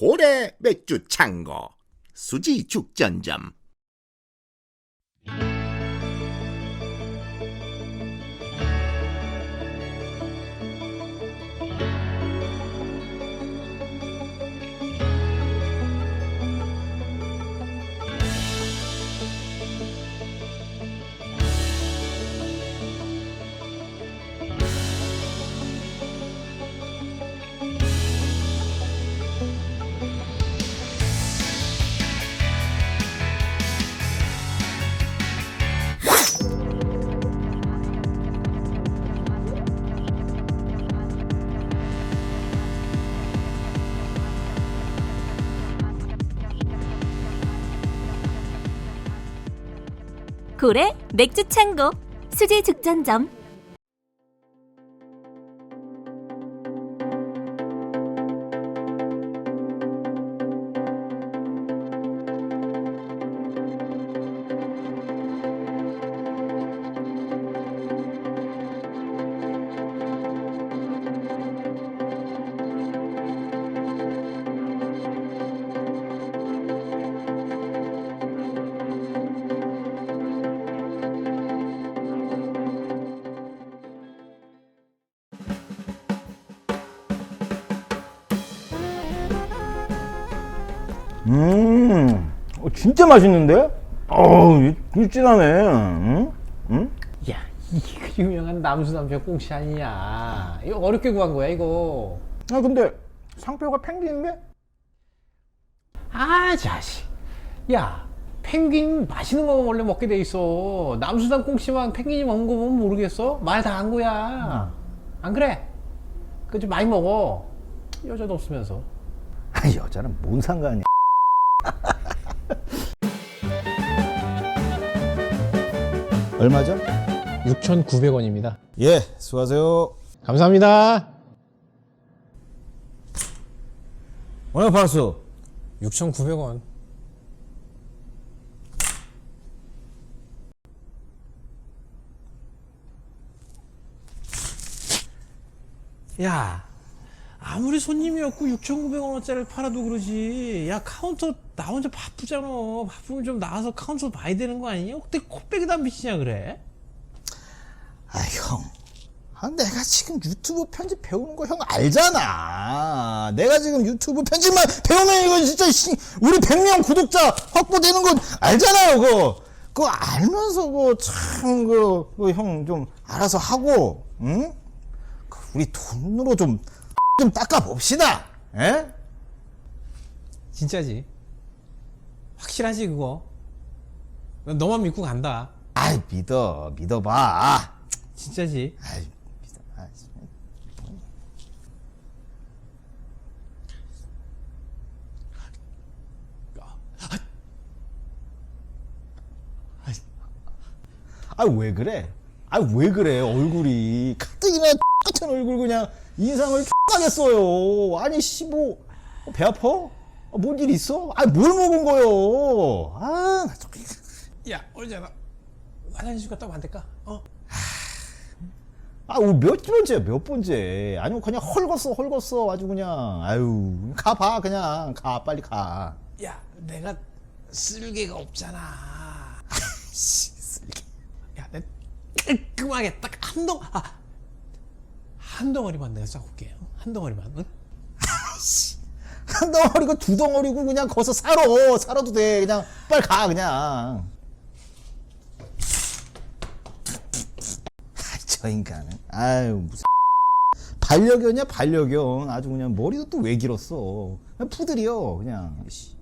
고래 맥주 창고. 수지 죽전점 고래 맥주 창고 수지 죽전점 음, 어, 진짜 맛있는데? 어우, 일진하네. 응? 응? 야, 이거 유명한 남수 남편 꽁치 아니냐? 이거 어렵게 구한 거야, 이거. 아, 근데 상표가 펭귄인데? 아, 자식. 야, 펭귄 맛있는 거만 원래 먹게 돼 있어. 남수남 꽁치만 펭귄이 먹는 거 보면 모르겠어? 말 다 한 거야. 안 그래? 그 좀 많이 먹어. 여자도 없으면서. 아, 여자는 뭔 상관이야. 얼마죠? 6,900원입니다. 예, 수고하세요. 감사합니다. 오늘 팔았어. 6,900원. 야, 아무리 손님이 없고 6,900원어짜리를 팔아도 그러지. 야, 카운터 나 혼자 바쁘잖아. 바쁘면 좀 나와서 카운터 봐야 되는 거 아니냐? 어떻게 코빼기도 안 비치냐 그래? 아, 형. 아, 내가 지금 유튜브 편집 배우는 거 형 알잖아. 내가 지금 유튜브 편집만 배우면 이거 진짜 씨, 우리 100명 구독자 확보되는 거 알잖아요, 그거. 그거 알면서 그거 참, 그, 그형 좀 알아서 하고, 응? 그 우리 돈으로 좀, 좀 닦아봅시다. 예? 진짜지? 확실하지 그거? 너만 믿고 간다. 아이, 믿어, 믿어봐. 진짜지? 아이, 믿어. 아이, 아, 왜 그래? 아, 왜 그래? 얼굴이. 가뜩이나 같은 얼굴 그냥 인상을 X하게 써요. 아니, 씨, 뭐, 배 아파? 아, 뭔일 있어? 아, 뭘 먹은 거요? 아, 나 좀- 야, 올잖아. 화장실 갔다 오면 안 될까? 어? 아, 오몇 번째, 몇 번째. 아니면 그냥 헐벗어, 헐벗어. 아주 그냥. 아유, 가봐, 그냥. 가, 빨리 가. 야, 내가 쓸개가 없잖아. 씨, 쓸개. 야, 내 깔끔하게 딱한 덩, 아, 한 덩어리만 내가 싸올게. 어? 한 덩어리만. 응? 한 덩어리고 두 덩어리고 그냥 거기서 살아. 살아도 돼. 그냥 빨리 가, 그냥. 아, 저 인간은. 아유, 무슨. 반려견이야, 반려견. 아주 그냥 머리도 또 왜 길었어. 그냥 푸들이요, 그냥. 씨.